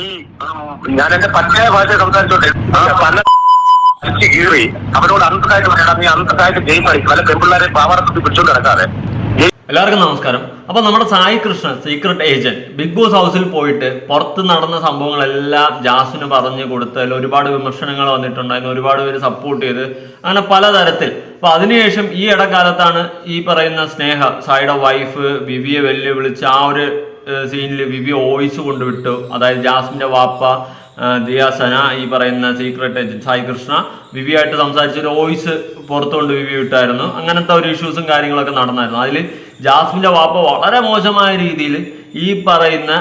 ഈ ഞാൻ എന്റെ പച്ചയായ ഭാഷ സംസാരിച്ചോട്ടെ? പല കീറി. അവരോട് അന്തസ്സായിട്ട് പറയണം. നീ അന്തസ്സായിട്ട് ഗെയിം കളിക്കും. പല പെൺപിള്ളേരെ പാവാടത്തി പിടിച്ചോണ്ട് കിടക്കാതെ എല്ലാവർക്കും നമസ്കാരം. അപ്പൊ നമ്മുടെ Sai Krishnan secret agent Bigg Boss ഹൗസിൽ പോയിട്ട് പുറത്ത് നടന്ന സംഭവങ്ങളെല്ലാം ജാസിന് പറഞ്ഞു കൊടുത്തതിൽ ഒരുപാട് വിമർശനങ്ങൾ വന്നിട്ടുണ്ടായിരുന്നു. ഒരുപാട് പേര് സപ്പോർട്ട് ചെയ്ത്. അങ്ങനെ പലതരത്തിൽ. അപ്പൊ അതിനുശേഷം ഈ ഇടക്കാലത്താണ് ഈ പറയുന്ന സ്നേഹ സായിയുടെ വൈഫ് വിവിയെ വെല്ലുവിളിച്ച് ആ ഒരു സീനിൽ വിവി വോയിസ് കൊണ്ടുവിട്ടു. അതായത് ജാസ്മിന്റെ വാപ്പ ദിയ സന ഈ പറയുന്ന സീക്രട്ട് ഏജന്റ് സായി കൃഷ്ണ വിവിയായിട്ട് സംസാരിച്ച ഒരു വോയിസ് പുറത്തുകൊണ്ട് വിവി വിട്ടായിരുന്നു. അങ്ങനത്തെ ഒരു ഇഷ്യൂസും കാര്യങ്ങളൊക്കെ നടന്നായിരുന്നു. അതിൽ ജാസ്മിന്റെ വാപ്പ വളരെ മോശമായ രീതിയിൽ ഈ പറയുന്ന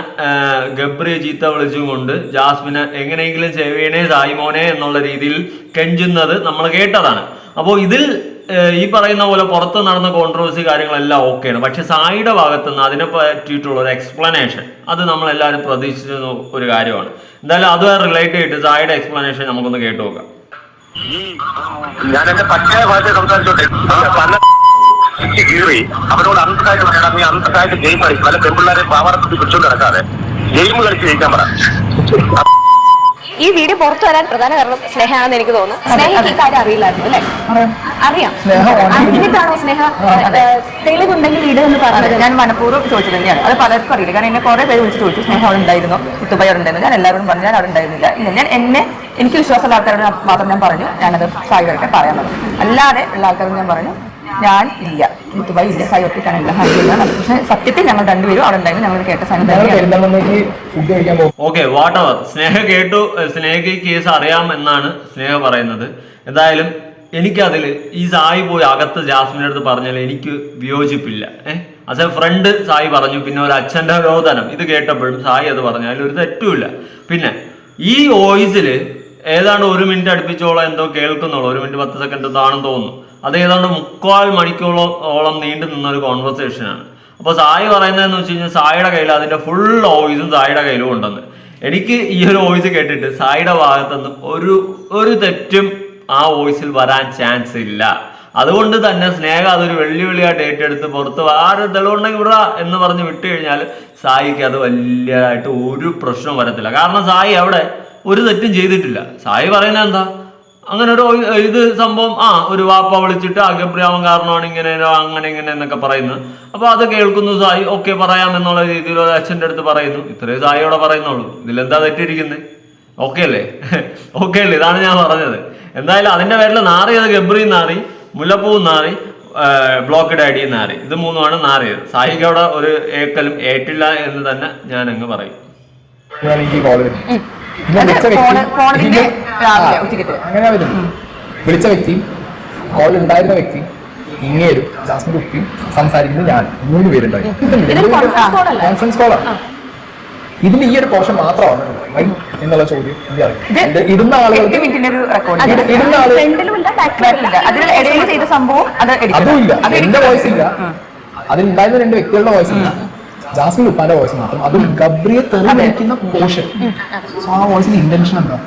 ഗബ്രിയെ ചീത്ത വിളിച്ചും കൊണ്ട് ജാസ്മിനെ എങ്ങനെയെങ്കിലും സേവ് ചെയ്യണേ സായി മോനെ എന്നുള്ള രീതിയിൽ കെഞ്ചുന്നത് നമ്മൾ കേട്ടതാണ്. അപ്പോൾ ഇതിൽ ഈ പറയുന്ന പോലെ പുറത്ത് നടന്ന കോൺട്രവേഴ്സി കാര്യങ്ങളെല്ലാം ഓക്കെയാണ് പക്ഷെ സായിയുടെ ഭാഗത്ത് നിന്ന് അതിനെ പറ്റിയിട്ടുള്ള ഒരു എക്സ്പ്ലനേഷൻ അത് നമ്മളെല്ലാവരും പ്രതീക്ഷിച്ചിരുന്ന ഒരു കാര്യമാണ്. എന്തായാലും അതുമായി റിലേറ്റ് ചെയ്തിട്ട് സായിയുടെ എക്സ്പ്ലനേഷൻ നമുക്കൊന്ന് കേട്ടു നോക്കാം. ഞാൻ എന്റെ പച്ചയായ ഭാഷ സംസാരിച്ചോട്ടെ അവരോട് അന്തസ്സായിട്ട് പറയണം. നീ അന്തസ്സായിട്ട് ഗെയിം കളിക്കും. പല പെൺപിള്ളേരെ പാവാറത്തിൽ പിടിച്ചോണ്ട് ഗെയിം കളിച്ച് ജയിക്കാൻ പറ. ഈ വീഡിയോ പുറത്തു വരാൻ പ്രധാന കാരണം സ്നേഹമാണെന്ന് എനിക്ക് തോന്നുന്നു. സ്നേഹയ്ക്ക് ഈ കാര്യം അറിയില്ലായിരുന്നു അല്ലേ? അറിയാം. അറിഞ്ഞിട്ടാണോ സ്നേഹ? തെളിവുണ്ടെങ്കിൽ വീട് എന്ന് പറഞ്ഞത് ഞാൻ മനഃപൂർവം ചോദിച്ചത് തന്നെയാണ് അത് പലർക്കും അറിയില്ല. കാരണം എന്നെ കുറെ പേര് വിളിച്ച് ചോദിച്ചു സ്നേഹം അവിടെ ഉണ്ടായിരുന്നു? കുത്തുബൈ അവിടെ ഉണ്ടായിരുന്നു? ഞാൻ എല്ലാവരും പറഞ്ഞു ഞാൻ അവിടെ ഉണ്ടായിരുന്നില്ല. ഇല്ല ഞാൻ എന്നെ എനിക്ക് വിശ്വാസമുള്ള ആൾക്കാരോട് മാത്രം ഞാൻ പറഞ്ഞു. ഞാനത് സായികൾക്ക് പറയാൻ പറഞ്ഞു. അല്ലാതെ ഉള്ള ആൾക്കാരോട് ഞാൻ പറഞ്ഞു ഞാൻ ഇല്ല. ദുബായ് ഇല്ല. സായി ഒറ്റയ്ക്കാണ് എല്ലാം ഹാജർ ചെയ്യുന്നത്. പക്ഷേ സത്യത്തിൽ ഞങ്ങൾ രണ്ടുപേരും അവിടെ ഉണ്ടായിരുന്നു. ഞങ്ങൾ കേട്ട സാധനം ഞങ്ങൾ തന്നെയാണ്. ഫുഡ് കഴിക്കാൻ പോകും. ഓക്കെ വാട്ട് അവർ സ്നേഹ കേട്ടു സ്നേഹ സ്നേഹയ്ക്ക് കേസ് അറിയാം എന്നാണ് സ്നേഹ പറയുന്നത്. എന്തായാലും എനിക്കതിൽ ഈ സായി പോയി അകത്ത് ജാസ്മിന്റെ അടുത്ത് പറഞ്ഞാൽ എനിക്ക് വിയോജിപ്പില്ല. ഏഹ് അച്ഛൻ ഫ്രണ്ട് സായി പറഞ്ഞു പിന്നെ ഒരു അച്ഛന്റെ രോദനം ഇത് കേട്ടപ്പോഴും സായി അത് പറഞ്ഞാൽ അതിൽ ഒരു തെറ്റുമില്ല. പിന്നെ ഈ വോയിസിൽ ഏതാണ്ട് ഒരു മിനിറ്റ് അടുപ്പിച്ചോളം എന്തോ കേൾക്കുന്നുള്ളൂ. ഒരു മിനിറ്റ് പത്ത് സെക്കൻഡ് എന്താണെന്ന് തോന്നുന്നു. അത് ഏതാണ്ട് മുക്കാൽ മണിക്കൂറോളം ഓളം നീണ്ടു നിന്ന ഒരു കോൺവെർസേഷനാണ് അപ്പോൾ സായി പറയുന്നതെന്ന് വെച്ച് കഴിഞ്ഞാൽ സായിയുടെ കയ്യിൽ അതിന്റെ ഫുൾ വോയിസും സായിയുടെ കയ്യിലും ഉണ്ടെന്ന്. എനിക്ക് ഈ ഒരു വോയിസ് കേട്ടിട്ട് സായിയുടെ ഭാഗത്തുനിന്ന് ഒരു ഒരു തെറ്റും ആ വോയിസിൽ വരാൻ ചാൻസ് ഇല്ല. അതുകൊണ്ട് തന്നെ സ്നേഹ അതൊരു വെള്ളിവിളിയായിട്ട് ഏറ്റെടുത്ത് പുറത്ത് ആരും തെളിവുണ്ടെങ്കിൽ വിടാ എന്ന് പറഞ്ഞ് വിട്ടു കഴിഞ്ഞാൽ സായിക്ക് അത് വലിയതായിട്ട് ഒരു പ്രശ്നവും വരത്തില്ല. കാരണം സായി അവിടെ ഒരു തെറ്റും ചെയ്തിട്ടില്ല. സായി പറയുന്ന എന്താ? അങ്ങനെ ഒരു ഇത് സംഭവം ആ ഒരു വാപ്പ വിളിച്ചിട്ട് അഗപ്രിയാവൻ കാരണമാണ് ഇങ്ങനെ അങ്ങനെ ഇങ്ങനെ എന്നൊക്കെ പറയുന്നത്. അപ്പൊ അത് കേൾക്കുന്നു സായി ഓക്കെ പറയാം എന്നുള്ള രീതിയിൽ ഒരു അച്ഛന്റെ അടുത്ത് പറയുന്നു. ഇത്രയും സായിയോടെ പറയുന്നുള്ളൂ. ഇതിലെന്താ തെറ്റിയിരിക്കുന്നത് ഓക്കെ അല്ലേ? ഓക്കെ അല്ലേ? ഇതാണ് ഞാൻ പറഞ്ഞത്. എന്തായാലും അതിന്റെ പേരിൽ നാറിയത് ഗബ്രി നാറി മുല്ലപ്പൂ നാറി ബ്ലോക്ക് ഡാഡി നാറി. ഇത് മൂന്നുമാണ് നാറിയത്. സായിക്ക് അവിടെ ഒരു ഏക്കലും ഏറ്റില്ല എന്ന് തന്നെ ഞാൻ അങ്ങ് പറയും വരും വിളിച്ച വ്യക്തി അങ്ങനെ വരുന്നു വിളിച്ച വ്യക്തി കോൾ ഉണ്ടായിരുന്ന വ്യക്തി ഇങ്ങേരും ജാസ്മിൻ കുപ്പിയും സംസാരിക്കുന്നത് ഞാൻ. മൂന്ന് പേരുണ്ടായിരുന്നു? കോൺഫറൻസ് കോളാണ് ഇതിന്റെ ഈ ഒരു പോർഷൻ മാത്രമാണ് എന്നുള്ള ചോദ്യം എനിക്കറിയാം ഇടുന്ന ആളുകൾക്ക് എട്ട് മിനിറ്റിന്റെ ഒരു റെക്കോർഡ് ഇട- ഇടുന്ന ആൾ ഫ്രണ്ടിലും ഇല്ല ബാക്കിലും ഇല്ല അതിൽ ഇടയിൽ ചെയ്ത സംഭവം അത് ഇല്ല. എന്റെ വോയിസ് ഇല്ല. അതിലുണ്ടായിരുന്ന രണ്ട് വ്യക്തികളുടെ വോയിസ് ഇല്ല. ജാസ്മിൻ ഉപ്പാന്റെ വോയിസ് മാത്രം. അതും ഗബ്രിയെ തെറി പോഷൻ സോ ആ വോയിസിന്റെ ഇന്റൻഷൻ എന്താ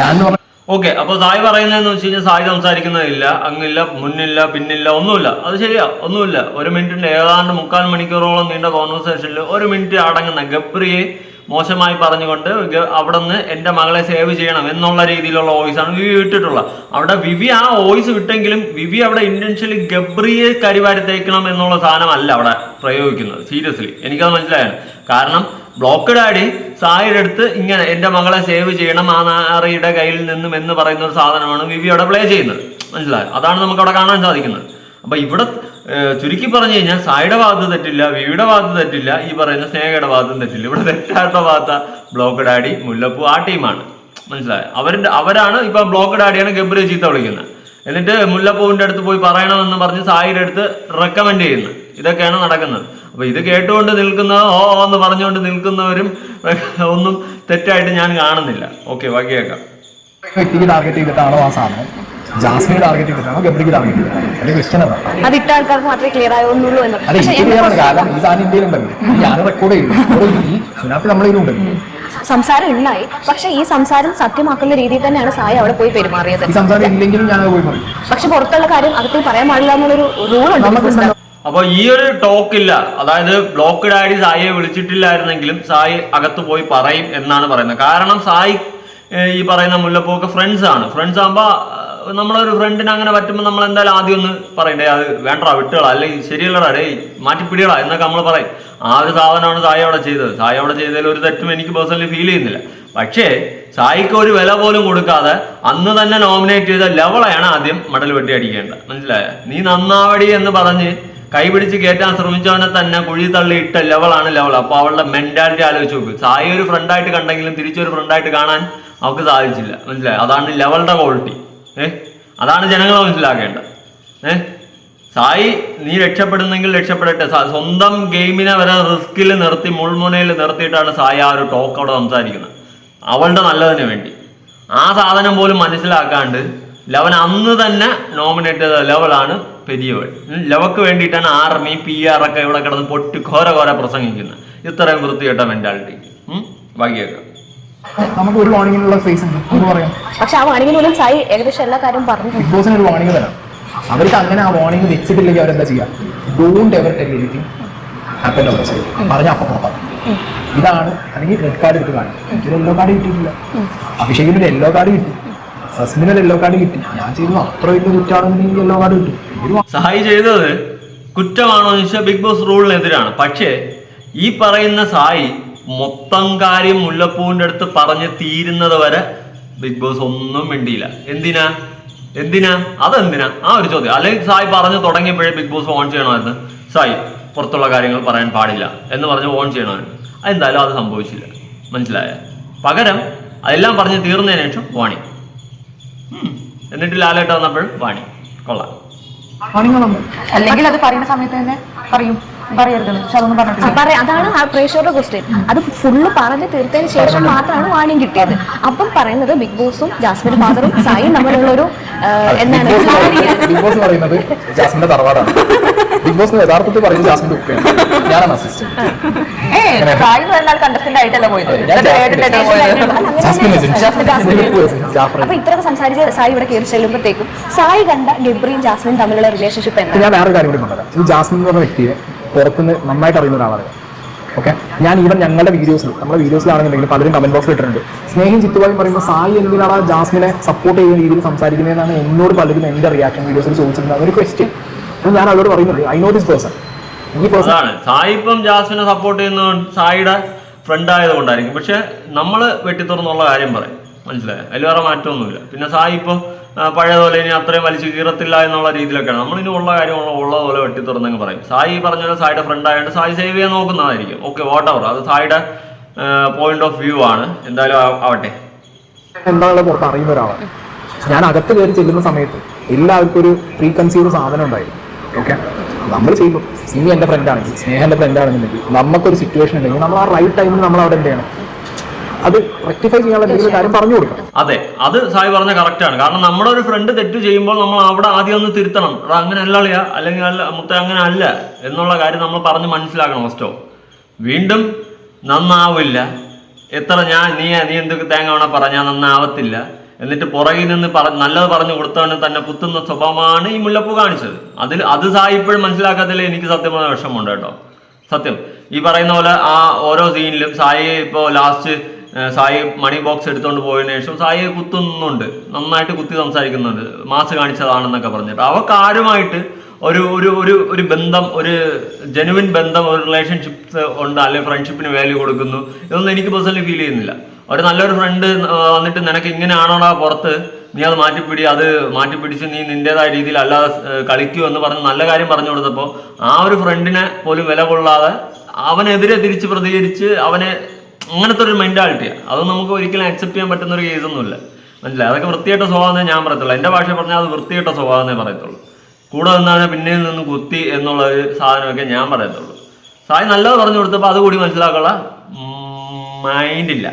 ഞാൻ പറഞ്ഞ ഓക്കെ അപ്പോൾ സായി പറയുന്നതെന്ന് വെച്ച് കഴിഞ്ഞാൽ സായി സംസാരിക്കുന്നതില്ല അങ്ങില്ല മുന്നില്ല പിന്നില്ല ഒന്നുമില്ല. അത് ശരിയാ ഒന്നുമില്ല. ഒരു മിനിറ്റിന്റെ ഏതാണ്ട് മുക്കാൽ മണിക്കൂറോളം നീണ്ട കോൺവെർസേഷനിൽ ഒരു മിനിറ്റ് അടങ്ങുന്ന ഗബ്രിയെ മോശമായി പറഞ്ഞുകൊണ്ട് അവിടുന്ന് അവിടെ നിന്ന് എന്റെ മകളെ സേവ് ചെയ്യണം എന്നുള്ള രീതിയിലുള്ള വോയിസാണ് വിവി ഇട്ടിട്ടുള്ളത് അവിടെ വിവി ആ വോയിസ് വിട്ടെങ്കിലും വിവി അവിടെ ഇന്റൻഷ്യലി ഗബ്രിയെ കരിവാരി തേക്കണം എന്നുള്ള സാധനമല്ല അവിടെ പ്രയോഗിക്കുന്നത്. സീരിയസ്ലി എനിക്കത് മനസ്സിലായാണ് കാരണം ബ്ലോക്ക് ഡാഡി സായിയുടെ അടുത്ത് ഇങ്ങനെ എന്റെ മകളെ സേവ് ചെയ്യണം ആ നാറിയുടെ കയ്യിൽ നിന്നും എന്ന് പറയുന്ന ഒരു സാധനമാണ് വിവി അവിടെ പ്ലേ ചെയ്യുന്നത്. മനസ്സിലായോ? അതാണ് നമുക്ക് അവിടെ കാണാൻ സാധിക്കുന്നത്. അപ്പൊ ഇവിടെ ചുരുക്കി പറഞ്ഞു കഴിഞ്ഞാൽ സായിയുടെ ഭാഗത്ത് തെറ്റില്ല വിയുടെ ഭാഗത്ത് തെറ്റില്ല ഈ പറയുന്ന സ്നേഹയുടെ ഭാഗത്തും തെറ്റില്ല. ഇവിടെ തെറ്റാത്ത ഭാഗത്ത ബ്ലോക്ക് ഡാഡി മുല്ലപ്പൂ ആ ടീമാണ് മനസ്സിലായോ? അവരുടെ അവരാണ് ഇപ്പൊ ബ്ലോക്ക് ഡാഡിയാണ് ഗബ്രി ചീത്ത വിളിക്കുന്നത്. എന്നിട്ട് മുല്ലപ്പൂവിന്റെ അടുത്ത് പോയി പറയണമെന്ന് പറഞ്ഞ് സായിയുടെ അടുത്ത് റെക്കമെൻഡ് ചെയ്യുന്നത് ഇതൊക്കെയാണ് നടക്കുന്നത്. അപ്പൊ ഇത് കേട്ടുകൊണ്ട് നിൽക്കുന്ന ഓ എന്ന് പറഞ്ഞുകൊണ്ട് നിൽക്കുന്നവരും ഒന്നും തെറ്റായിട്ട് ഞാൻ കാണുന്നില്ല. ഓക്കെ ബാക്കി കേൾക്കാം. ടാർഗറ്റ് ചെയ്തിട്ടാണോ ആ സാധനം? ജാസ്മിനെ ടാർഗറ്റ് ചെയ്തിട്ടാണോ ഗബ്രിക്ക് ടാർഗറ്റ് ചെയ്തിട്ടാണോ എന്റെ ക്വസ്റ്റ്യൻ അതാണ് അത്. ഇട്ട ആൾക്കാർക്ക് മാത്രമേ ക്ലിയർ ആവുന്നുള്ളൂ എന്ന്. അല്ല പക്ഷേ എനിക്ക് എന്റെ ക്ലിയർ ആണ്. കാരണം ഈ സാധനം ഇന്ത്യയിൽ ഉണ്ടല്ലോ. ഞാൻ റെക്കോർഡ് ചെയ്തു. അപ്പോൾ ഈ സുനാപ്പി നമ്മളെ ഇതിലുണ്ടല്ലോ സംസാരം ഉണ്ടായി. പക്ഷെ ഈ സംസാരം സത്യമാക്കുന്ന രീതിയിൽ തന്നെയാണ് സായി അവിടെ പോയി പെരുമാറിയത്. ഈ സംസാരം ഇല്ലെങ്കിലും ഞാൻ അത് പോയി പറയും. പക്ഷെ പുറത്തുള്ള കാര്യം അകത്ത് പറയാൻ പാടില്ല എന്നുള്ളൊരു റൂൾ ഉണ്ട്. അപ്പൊ ഈ ഒരു ടോക്കില്ല അതായത് ബ്ലോക്ക് ഡാഡി സായിയെ വിളിച്ചിട്ടില്ലായിരുന്നെങ്കിലും സായി അകത്ത് പോയി പറയും എന്നാണ് പറയുന്നത്. കാരണം സായി ഏഹ്, ഈ പറയുന്ന മുല്ലപ്പൂക്ക് ഫ്രണ്ട്സ് ആണ്. ഫ്രണ്ട്സ് ആകുമ്പോൾ നമ്മളൊരു ഫ്രണ്ടിന് അങ്ങനെ പറ്റുമ്പോൾ നമ്മൾ എന്തായാലും ആദ്യം ഒന്ന് പറയണ്ടേ അത് വേണ്ടടാ വിട്ടുകള അല്ലെങ്കിൽ ശരിയല്ലടാ ഡേ മാറ്റിപ്പിടികളാ എന്നൊക്കെ നമ്മൾ പറയും. ആ ഒരു സാധനമാണ് സായി അവിടെ ചെയ്തത്. സായി അവിടെ ചെയ്തതിൽ ഒരു തെറ്റും എനിക്ക് പേഴ്സണലി ഫീൽ ചെയ്യുന്നില്ല. പക്ഷേ സായിക്ക് ഒരു വില പോലും കൊടുക്കാതെ അന്ന് തന്നെ നോമിനേറ്റ് ചെയ്ത ലെവളാണ് ആദ്യം മടൽ വെട്ടി അടിക്കേണ്ടത്. മനസ്സിലായ? നീ നന്നാവടി എന്ന് പറഞ്ഞ് കൈപിടിച്ച് കയറ്റാൻ ശ്രമിച്ചവനെ തന്നെ കുഴി ഇട്ട ലെവളാണ് ലെവൽ അപ്പോൾ അവളുടെ മെന്റാലിറ്റി ആലോചിച്ച് നോക്ക്. സായി ഒരു ഫ്രണ്ടായിട്ട് കണ്ടെങ്കിലും തിരിച്ചൊരു ഫ്രണ്ടായിട്ട് കാണാൻ അവൾക്ക് സാധിച്ചില്ല. മനസ്സിലായി? അതാണ് ലെവളുടെ ക്വാളിറ്റി ഏ? അതാണ് ജനങ്ങൾ മനസ്സിലാക്കേണ്ടത്. ഏ? സായി നീ രക്ഷപ്പെടുന്നെങ്കിൽ രക്ഷപ്പെടട്ടെ. സ്വന്തം ഗെയിമിനെ വരെ റിസ്കിൽ നിർത്തി മുൾമുനയിൽ നിർത്തിയിട്ടാണ് സായി ആ ഒരു ടോക്ക് അവിടെ സംസാരിക്കുന്നത്. അവളുടെ നല്ലതിന് വേണ്ടി. ആ സാധനം പോലും മനസ്സിലാക്കാണ്ട് ലവൻ അന്ന് തന്നെ നോമിനേറ്റ് ചെയ്ത ലെവലാണ് പെരിയവൾ. ലവക്ക് വേണ്ടിയിട്ടാണ് ആർമി പി ആർ ഒക്കെ ഇവിടെ കിടന്ന് പൊട്ടി ഘോര ഘോര പ്രസംഗിക്കുന്നത്. ഇത്രയും വൃത്തികെട്ട മെന്റാലിറ്റി ബാക്കിയൊക്കെ നമുക്ക് ഒരു വാണിങ്ങിനുള്ള സ്പേസ് ഉണ്ട്. എന്ന് പറയാം. പക്ഷെ ആ വാണിങ്ങിന് പോലും സായി ഏകദേശം എല്ലാ കാര്യം പറഞ്ഞു. ബിഗ് ബോസിന് ഒരു വാണിംഗ് തരാം അവർക്ക് അങ്ങനെ ആ വാണിംഗ് വെച്ചിട്ടില്ലെങ്കിൽ അവരെന്താ ചെയ്യുക don't ever tell anything happen പറഞ്ഞ അപ്പം പുറത്താണ് ഇതാണ് അല്ലെങ്കിൽ റെഡ് കാർഡ് എടുത്ത് കാണും. എനിക്കൊരു യെല്ലോ കാർഡ് കിട്ടിയിട്ടില്ല. അഭിഷേകിന് ഒരു യെല്ലോ കാർഡ് കിട്ടി. സസ്മിന് ഒരു യെല്ലോ കാർഡ് കിട്ടി. ഞാൻ ചെയ്തു. അത്ര വലിയ കുറ്റാണെന്നുണ്ടെങ്കിൽ യെല്ലോ കാർഡ് കിട്ടും. സഹായി ചെയ്തത് കുറ്റമാണോ എന്ന് ചോദിച്ചാൽ ബിഗ് ബോസ് റൂളിനെതിരാണ് പക്ഷേ ഈ പറയുന്ന സായി മൊത്തം കാര്യം മുല്ലപ്പൂവിന്റെ അടുത്ത് പറഞ്ഞ് തീരുന്നത് വരെ ബിഗ് ബോസ് ഒന്നും മിണ്ടിയില്ല. എന്തിനാ? എന്തിനാ? അതെന്തിനാ? ആ ഒരു ചോദ്യം. അല്ലെങ്കിൽ സായി പറഞ്ഞു തുടങ്ങിയപ്പോഴേ ബിഗ് ബോസ് ഓൺ ചെയ്യണമായിരുന്നു. സായി പുറത്തുള്ള കാര്യങ്ങൾ പറയാൻ പാടില്ല എന്ന് പറഞ്ഞ് ഓൺ ചെയ്യണമായിരുന്നു. അതെന്തായാലും അത് സംഭവിച്ചില്ല. മനസ്സിലായ? പകരം അതെല്ലാം പറഞ്ഞ് തീർന്നതിന് ശേഷം വാണി. എന്നിട്ട് ലാലേട്ട വന്നപ്പോഴും വാണി. കൊള്ളാം. അല്ലെങ്കിൽ അത് പറയുന്ന സമയത്ത് തന്നെ പറയും. പറയരുതെന്ന് പക്ഷെ അതൊന്നും പറഞ്ഞിട്ടില്ല. പറയാം. അതാണ് ആ പ്രേക്ഷകരുടെ ക്വസ്റ്റ്യൻ അത് ഫുള്ള് പറഞ്ഞ് തീർത്തതിന് ശേഷം മാത്രമാണ് വാണിംഗ് കിട്ടിയത്. അപ്പം പറയുന്നത് ബിഗ് ബോസും ജാസ്മിൻ ഫാദറും സായി തമ്മിലുള്ള ഒരു എന്താണ്? ബിഗ് ബോസ് പറയുന്നത് ജാസ്മിന്റെ തറവാടാണ്. ബിഗ് ബോസ് യഥാർത്ഥത്തിൽ പറയുന്നത് ജാസ്മിന്റെ ഉപ്പയാണ്. ഞാനാണ് അപ്പൊ ഇത്രയൊക്കെ സംസാരിച്ച് സായി ഇവിടെ കയറി ചെല്ലുമ്പോഴത്തേക്കും സായി കണ്ട ഗബ്രിയും ജാസ്മിൻ തമ്മിലുള്ള റിലേഷൻഷിപ്പ് എന്താണ്? ഞാൻ വേറെ കാര്യം കൂടി ഈ ജാസ്മിൻ എന്ന് പറഞ്ഞ വ്യക്തിയെ പുറത്തുനിന്ന് നന്നായിട്ട് അറിയുന്ന ഒരാളാണ് ഓക്കെ ഞാൻ ഈവൻ ഞങ്ങളുടെ വീഡിയോസിൽ നമ്മുടെ വീഡിയോസിലാണെന്നുണ്ടെങ്കിൽ പലരും കമന്റ് ബോക്സിൽ ഇട്ടിട്ടുണ്ട്. സ്നേഹം ചിത്തുവായും പറയുമ്പോൾ സായി എന്തിനാണ് ജാസ്മിനെ സപ്പോർട്ട് ചെയ്യുന്ന രീതിയിൽ സംസാരിക്കുന്നതെന്നാണ് എന്നോട് പലരും എന്റെ റിയാക്ഷൻ വീഡിയോസിൽ ചോദിച്ചിരുന്നത് ഒരു ക്വസ്റ്റ്യൻ ഞാൻ അവരോട് പറയുന്നത് ഐ നോ ദിസ് പേഴ്സൺ ഈ പേഴ്സൺ സായി ഇപ്പം ജാസ്മിനെ സപ്പോർട്ട് ചെയ്യുന്ന സായിയുടെ ഫ്രണ്ട് ആയതുകൊണ്ടായിരിക്കും. പക്ഷെ നമ്മൾ വെട്ടിത്തുറന്നുള്ള കാര്യം പറയും. മനസ്സിലായോ? അതിൽ വേറെ മാറ്റമൊന്നുമില്ല. പിന്നെ സായി ഇപ്പോൾ പഴയ പോലെ ഇനി അത്രയും വലിച്ചു കീറത്തില്ല എന്നുള്ള രീതിയിലൊക്കെയാണ്. നമ്മളിനി ഉള്ള കാര്യമുള്ള ഉള്ള പോലെ വെട്ടി തുറന്നെങ്കിൽ പറയും. സായി പറഞ്ഞ സായിയുടെ ഫ്രണ്ട് ആയതുകൊണ്ട് സായി സേവ് ചെയ്യാൻ നോക്കുന്നതായിരിക്കും. ഓക്കെ വാട്ട് അവർ അത് സായിയുടെ പോയിന്റ് ഓഫ് വ്യൂ ആണ്. എന്തായാലും ആവട്ടെ. പുറത്ത് അറിയുന്ന ഒരാളാണ്. ഞാൻ അകത്ത് കയറി ചെല്ലുന്ന സമയത്ത് എല്ലാവർക്കും ഒരു പ്രീ കൺസീവ് സാധനം ഉണ്ടായിരുന്നു. ഓക്കെ നമ്മൾ ചെയ്യുമ്പോൾ സിമി എന്റെ ഫ്രണ്ട് ആണെങ്കിൽ സ്നേഹ എന്റെ ഫ്രണ്ട് ആണെന്നുണ്ടെങ്കിൽ നമുക്കൊരു സിറ്റുവേഷൻ ഉണ്ടെങ്കിൽ നമ്മൾ ആ റൈറ്റ് ടൈമിൽ നമ്മൾ അവിടെ എന്ത് ചെയ്യണം? അത് റെക്ടിഫൈ ചെയ്യാനുള്ള എന്തെങ്കിലും കാര്യം പറഞ്ഞു കൊടുക്കണം. അതെ അത് സായി പറഞ്ഞ കറക്റ്റ് ആണ്. കാരണം നമ്മുടെ ഒരു ഫ്രണ്ട് തെറ്റ് ചെയ്യുമ്പോൾ നമ്മൾ അവിടെ ആദ്യം ഒന്ന് തിരുത്തണം. അങ്ങനെ അല്ലാളിയ അല്ലെങ്കിൽ അല്ല മുത്ത അങ്ങനെ അല്ല എന്നുള്ള കാര്യം നമ്മൾ പറഞ്ഞ് മനസ്സിലാക്കണം ഫസ്റ്റോ വീണ്ടും നന്നാവില്ല. എത്ര ഞാൻ നീ നീ എന്തൊക്കെ തേങ്ങ വേണ പറഞ്ഞാൽ നന്നാവത്തില്ല. എന്നിട്ട് പുറകിൽ നിന്ന് പറ നല്ലത് പറഞ്ഞു കൊടുത്തവന് തന്നെ കുത്തുന്ന സ്വഭാവമാണ് ഈ മുല്ലപ്പൂ കാണിച്ചത്. അതിൽ അത് സായി ഇപ്പോഴും മനസ്സിലാക്കാത്തതിൽ എനിക്ക് സത്യം പറഞ്ഞ വിഷമമുണ്ട് കേട്ടോ. സത്യം. ഈ പറയുന്ന പോലെ ആ ഓരോ സീനിലും സായി ഇപ്പോൾ ലാസ്റ്റ് സായി മണി ബോക്സ് എടുത്തുകൊണ്ട് പോയതിനു ശേഷം സായി കുത്തുന്നുണ്ട്. നന്നായിട്ട് കുത്തി സംസാരിക്കുന്നുണ്ട്. മാസ് കാണിച്ചതാണെന്നൊക്കെ പറഞ്ഞിട്ട് അവർക്ക് ആരുമായിട്ട് ഒരു ഒരു ഒരു ഒരു ബന്ധം ഒരു ജെനുവിൻ ബന്ധം ഒരു റിലേഷൻഷിപ്പ് ഉണ്ട് അല്ലെങ്കിൽ ഫ്രണ്ട്ഷിപ്പിന് വാല്യൂ കൊടുക്കുന്നു. ഇതൊന്നും എനിക്ക് പേഴ്സണലി ഫീൽ ചെയ്യുന്നില്ല. ഒരു നല്ലൊരു ഫ്രണ്ട് വന്നിട്ട് നിനക്ക് ഇങ്ങനെയാണോടാ പുറത്ത്? നീ അത് മാറ്റിപ്പിടി അത് മാറ്റിപ്പിടിച്ച് നീ നിന്റേതായ രീതിയിൽ അല്ലാതെ കളിക്കൂ എന്ന് പറഞ്ഞ് നല്ല കാര്യം പറഞ്ഞു കൊടുത്തപ്പോൾ ആ ഒരു ഫ്രണ്ടിനെ പോലും വില കൊള്ളാതെ അവനെതിരെ തിരിച്ച് പ്രതികരിച്ച് അവനെ അങ്ങനത്തെ ഒരു മെന്റാലിറ്റിയാണ് അത് നമുക്ക് ഒരിക്കലും അക്സെപ്റ്റ് ചെയ്യാൻ പറ്റുന്ന ഒരു കേസൊന്നുമില്ല മനസ്സിലായി? അതൊക്കെ വൃത്തിയായിട്ട സ്വഭാവം ഞാൻ പറയത്തുള്ളൂ. എന്റെ ഭാഷ പറഞ്ഞാൽ അത് വൃത്തിയായിട്ട സ്വഭാവമേ പറയത്തുള്ളൂ. കൂടെ നിന്നാണ് പിന്നിൽ നിന്ന് കുത്തി എന്നുള്ള ഒരു സാധനമൊക്കെ ഞാൻ പറയത്തുള്ളൂ. സായി നല്ലത് പറഞ്ഞു കൊടുത്തപ്പോൾ അതുകൂടി മനസ്സിലാക്കാനുള്ള മൈൻഡില്ല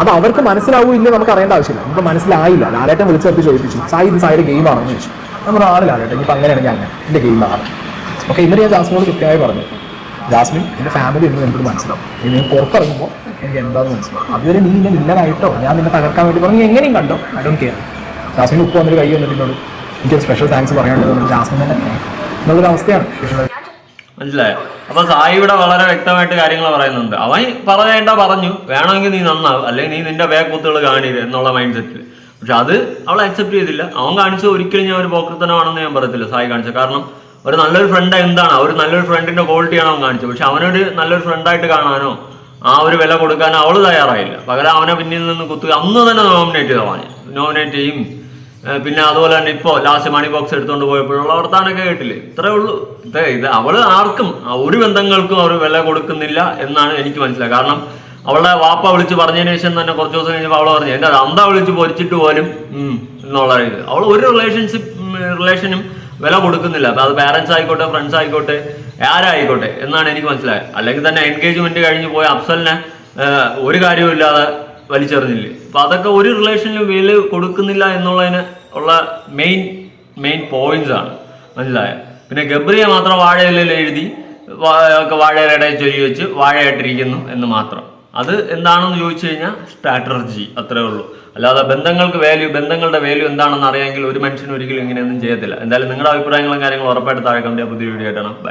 അത് അവർക്ക് മനസ്സിലാവൂ ഇല്ല നമുക്ക് അറിയേണ്ട ആവശ്യമില്ല. നമുക്ക് മനസ്സിലായില്ല. ലാലേട്ടൻ വിളിച്ചു നിർത്തി ചോദിച്ചു സായി ഇത് സായിയുടെ ഗെയിം ആണെന്ന് എന്ന് ചോദിച്ചു. നമ്മൾ ആണ് ലാലേട്ടൻ. ഇപ്പം അങ്ങനെയാണ് അങ്ങനെ. എന്റെ ആണ്. ഓക്കെ ഇന്നലെ ഞാൻ ജാസ്മോട് കൃത്യമായി പറഞ്ഞു. ജാസ്മിൻ എന്റെ ഫാമിലി എന്ന് എനിക്കൊരു മനസ്സിലാവും. ഇനി നീ പുറത്തിറങ്ങുമ്പോൾ എനിക്ക് എന്താണെന്ന് മനസ്സിലാവും. അതുവരെ നീ ഇങ്ങനെ വില്ലനായിട്ടോ ഞാൻ നിന്നെ തകർക്കാൻ വേണ്ടി പറഞ്ഞു. എങ്ങനെയും കണ്ടോ? ഐ ഡോണ്ട് കെയർ ജാസ്മിൻ ഉപ്പ് വന്നൊരു കൈ വന്നിട്ടുണ്ടോ എനിക്കൊരു സ്പെഷ്യൽ താങ്ക്സ് പറയാനുള്ളത് ജാസ്മിൻ തന്നെ എന്നുള്ളൊരു അവസ്ഥയാണ്. മനസ്സിലായോ? അപ്പൊ സായി ഇവിടെ വളരെ വ്യക്തമായിട്ട് കാര്യങ്ങൾ പറയുന്നുണ്ട്. അവൻ പറയേണ്ട പറഞ്ഞു. വേണമെങ്കിൽ നീ നന്നാവും. അല്ലെങ്കിൽ നീ നിന്റെ വേക്കുത്തുകൾ കാണിയത് എന്നുള്ള മൈൻഡ് സെറ്റിൽ പക്ഷെ അത് അവൾ അക്സെപ്റ്റ് ചെയ്തില്ല. അവൻ കാണിച്ചത് ഒരിക്കലും ഞാൻ ഒരു പോക്കൃത്തനമാണെന്ന് ഞാൻ പറയത്തില്ല സായി കാണിച്ചത്. കാരണം ഒരു നല്ലൊരു ഫ്രണ്ട് എന്താണ്? ഒരു നല്ലൊരു ഫ്രണ്ടിന്റെ ക്വാളിറ്റിയാണ് അവൻ കാണിച്ചത് പക്ഷെ അവനൊരു നല്ലൊരു ഫ്രണ്ടായിട്ട് കാണാനോ ആ ഒരു വില കൊടുക്കാനോ അവൾ തയ്യാറായില്ല. പകരം അവനെ പിന്നിൽ നിന്ന് കുത്തുക അന്ന് തന്നെ നോമിനേറ്റ് ചെയ്ത അവന് നോമിനേറ്റ് ചെയ്യും. പിന്നെ അതുപോലെ തന്നെ ഇപ്പോ ലാസ്റ്റ് മണി ബോക്സ് എടുത്തുകൊണ്ട് പോയപ്പോഴുള്ള വർത്താനൊക്കെ കേട്ടില്ലേ? ഇത്രേ ഉള്ളൂ. ഇത് ഇത് അവൾ ആർക്കും ഒരു ബന്ധങ്ങൾക്കും അവർ വില കൊടുക്കുന്നില്ല എന്നാണ് എനിക്ക് മനസ്സിലായത്. കാരണം അവളുടെ വാപ്പ വിളിച്ച് പറഞ്ഞതിന് ശേഷം തന്നെ കുറച്ച് ദിവസം കഴിഞ്ഞപ്പോൾ അവളെ പറഞ്ഞു എന്റെ അന്ത വിളിച്ച് പൊരിച്ചിട്ട് പോലും എന്നുള്ള ഇത്. അവൾ ഒരു റിലേഷൻഷിപ്പ് റിലേഷനും വില കൊടുക്കുന്നില്ല. അപ്പൊ അത് പാരന്റ്സ് ആയിക്കോട്ടെ ഫ്രണ്ട്സ് ആയിക്കോട്ടെ ആരായിക്കോട്ടെ എന്നാണ് എനിക്ക് മനസ്സിലായത്. അല്ലെങ്കിൽ തന്നെ എൻഗേജ്മെന്റ് കഴിഞ്ഞ് പോയ അഫ്സലിനെ ഒരു കാര്യവും ഇല്ലാതെ വലിച്ചെറിഞ്ഞില്ലേ. അപ്പൊ അതൊക്കെ ഒരു റിലേഷനിലും വില കൊടുക്കുന്നില്ല എന്നുള്ളതിന് ഉള്ള മെയിൻ മെയിൻ പോയിന്റ്സ് ആണ് മനസ്സിലായ പിന്നെ ഗബ്രിയെ മാത്രം വാഴയിലെഴുതി വാഴയുടെ ചൊല്ലി വെച്ച് വാഴയായിട്ടിരിക്കുന്നു എന്ന് മാത്രം. അത് എന്താണെന്ന് ചോദിച്ചു കഴിഞ്ഞാൽ സ്ട്രാറ്റർജി അത്രേ ഉള്ളൂ. അല്ലാതെ ബന്ധങ്ങൾക്ക് വാല്യൂ ബന്ധങ്ങളുടെ വാല്യൂ എന്താണെന്ന് അറിയാമെങ്കിൽ ഒരു മനുഷ്യനും ഒരിക്കലും ഇങ്ങനെയൊന്നും ചെയ്യത്തില്ല. എന്തായാലും നിങ്ങളുടെ അഭിപ്രായങ്ങളും കാര്യങ്ങളും ഉറപ്പായിട്ട് താഴെ കണ്ടിയാൽ പുതിയ വീഡിയോ ആയിട്ടാണ് ബൈ